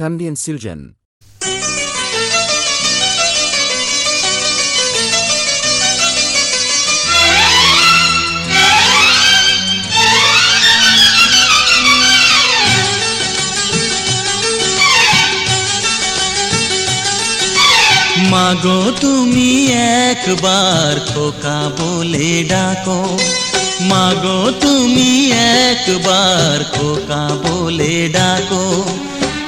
Kandian Siljan. মাগো তুমি একবার খোকা বলে ডাকো মাগো তুমি একবার খোকা বলে ডাকো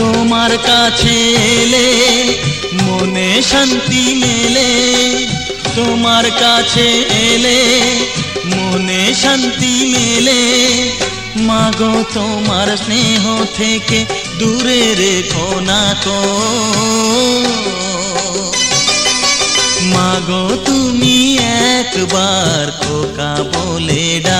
তোমার কাছে এলে, মনে শান্তি মেলে। তোমার কাছে এলে, মনে শান্তি মেলে। মাগো, তোমার স্নেহ থেকে দূরে রেখো না কো মাগো, তুমি একবার খোকা বলে ডাকো।